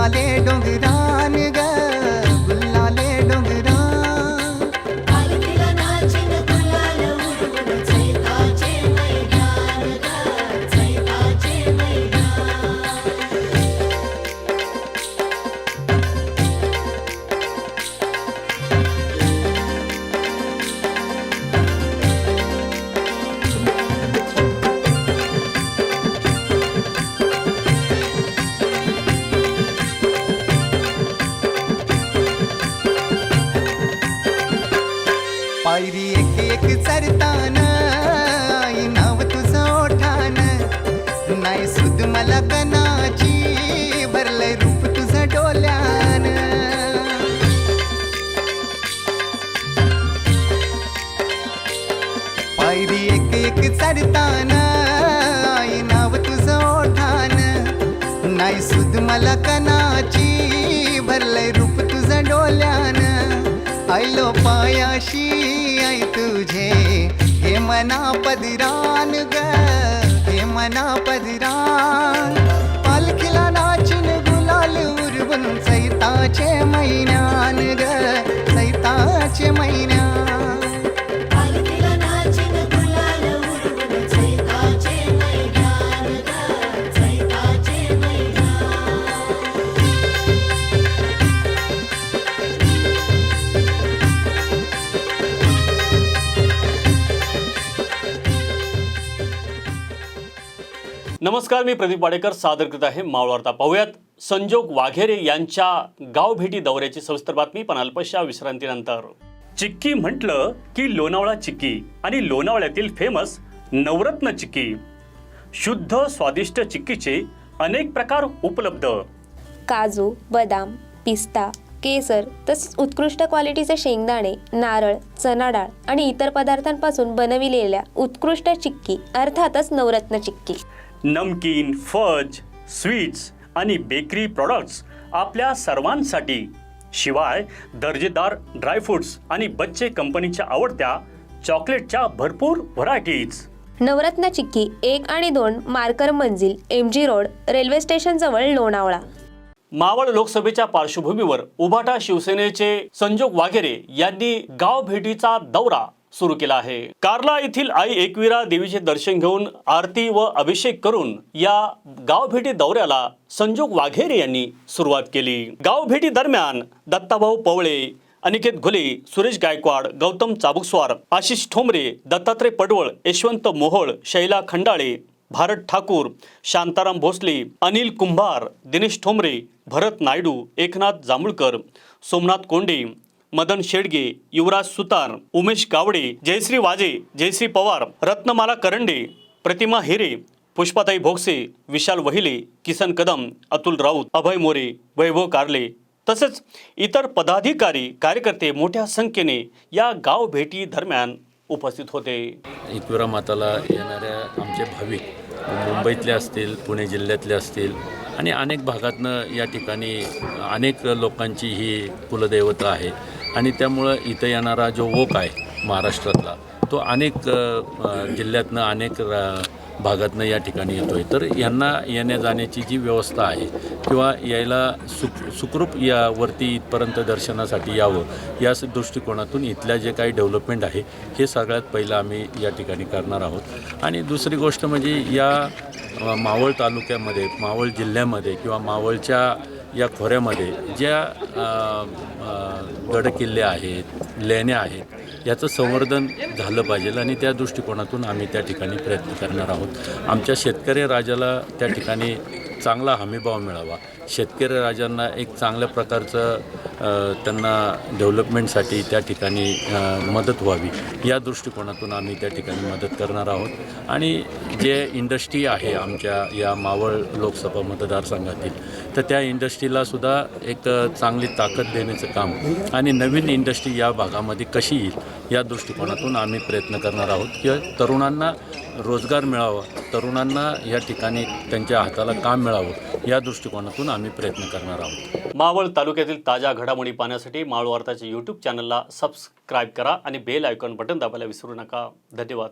डाले डोंगरा भरलंय सुद मला कनाची भरलंय रूप तुझं डोल्यान. पायरी एक एक चढताना आई नाव तुझं ओठान. नाही सुद मला कनाची भरलंय रूप तुझं डोल्यान. आयलो पायाशी आई तुझे हे मना पदिरान ग. हे मना नमस्कार मी प्रदीप वाडेकर सादर करत आहे मावळवार्ता पाहूयात संजोग वाघेरे यांच्या गावभेटी दौऱ्याची सविस्तर बातमी पण अल्पशा विश्रांतीनंतर. चिक्की म्हटलं की लोणावळा चिक्की आणि लोणावळ्यातील फेमस नवरत्न चिक्की. शुद्ध स्वादिष्ट चिक्कीचे अनेक प्रकार उपलब्ध. काजू बदाम पिस्ता केसर तसेच उत्कृष्ट क्वालिटीचे शेंगदाणे नारळ चना डाळ आणि इतर पदार्थांपासून बनविलेल्या उत्कृष्ट चिक्की अर्थातच नवरत्न चिक्की. नमकीन फज स्वीट्स आणि बेकरी प्रॉडक्ट्स आपल्या सर्वांसाठी. शिवाय दर्जेदार ड्रायफ्रुट्स आणि बच्चे कंपनीच्या आवडत्या चॉकलेटच्या भरपूर व्हरायटीज नवरत्न चिक्की एक आणि दोन मार्कर मंजिल M G road railway station जवळ लोणावळा. मावळ लोकसभेच्या पार्श्वभूमीवर उभाटा शिवसेनेचे संजोग वाघेरे यांनी गाव भेटीचा दौरा सुरू केला आहे. कार्ला येथील आई एकविरा देवीचे दर्शन घेऊन आरती व अभिषेक करून या गावभेटी दौऱ्याला संजोग वाघेरे यांनी सुरुवात केली. गावभेटी दरम्यान दत्ताभाऊ पवळे अनिकेत घुले सुरेश गायकवाड गौतम चाबुकस्वार आशिष ठोंबरे दत्तात्रय पडवळ यशवंत मोहोळ शैला खंडाळे भारत ठाकूर शांताराम भोसले अनिल कुंभार दिनेश ठोंबरे भरत नायडू एकनाथ जांभूळकर सोमनाथ कोंडे मदन शेडगे युवराज सुतार उमेश गावडे जयश्री वाजे जयश्री पवार रत्नमाला करंडे प्रतिमा हिरे पुष्पाताई भोगसे विशाल वहिले किसन कदम अतुल राऊत अभय मोरे वैभव कारले तसेच इतर पदाधिकारी कार्यकर्ते मोठ्या संख्येने या गाव भेटी दरम्यान उपस्थित होते. इतुरा माताला येणाऱ्या आमचे भाविक मुंबईतले असतील पुणे जिल्ह्यातले असतील आणि अनेक भागातनं या ठिकाणी अनेक लोकांची ही कुलदैवता आहे. आणि त्यामुळं इथं येणारा जो वोक आहे महाराष्ट्रातला तो अनेक जिल्ह्यातनं अनेक रा भागातनं या ठिकाणी येतो आहे तर यांना येण्या जाण्याची जी व्यवस्था आहे किंवा यायला सुख सुखरूप यावरती इथपर्यंत दर्शनासाठी यावं या दृष्टिकोनातून इथल्या जे काही डेव्हलपमेंट आहे हे सगळ्यात पहिलं आम्ही या ठिकाणी करणार आहोत. आणि दुसरी गोष्ट म्हणजे या मावळ तालुक्यामध्ये मावळ जिल्ह्यामध्ये किंवा मावळच्या या खोऱ्यामध्ये ज्या गडकिल्ले आहेत लेण्या आहेत याचं संवर्धन झालं पाहिजे आणि त्या दृष्टिकोनातून आम्ही त्या ठिकाणी प्रयत्न करणार आहोत. आमच्या शेतकरी राजाला त्या ठिकाणी चांगला हमीभाव मिळावा. शेतकरी राजांना एक चांगल्या प्रकारचं त्यांना डेव्हलपमेंटसाठी त्या ठिकाणी मदत व्हावी. या दृष्टिकोनातून आम्ही त्या ठिकाणी मदत करणार आहोत. आणि जे इंडस्ट्री आहे आमच्या या मावळ लोकसभा मतदारसंघातील तर त्या इंडस्ट्रीला सुद्धा एक चांगली ताकद देण्याचं काम आणि नवीन इंडस्ट्री या भागामध्ये कशी येईल या दृष्टिकोनातून आम्ही प्रयत्न करणार आहोत. की तरुणांना रोजगार मिळावा तरुणांना या ठिकाणी त्यांच्या हाताला काम मिळावं या दृष्टिकोनातून आम्ही प्रयत्न करणार आहोत. मावळ तालुक्यातील ताज्या घडामोडी पाहण्यासाठी मावळ वार्ताच्या यूट्यूब चॅनलला सबस्क्राईब करा आणि बेल आयकॉन बटन दाबायला विसरू नका. धन्यवाद.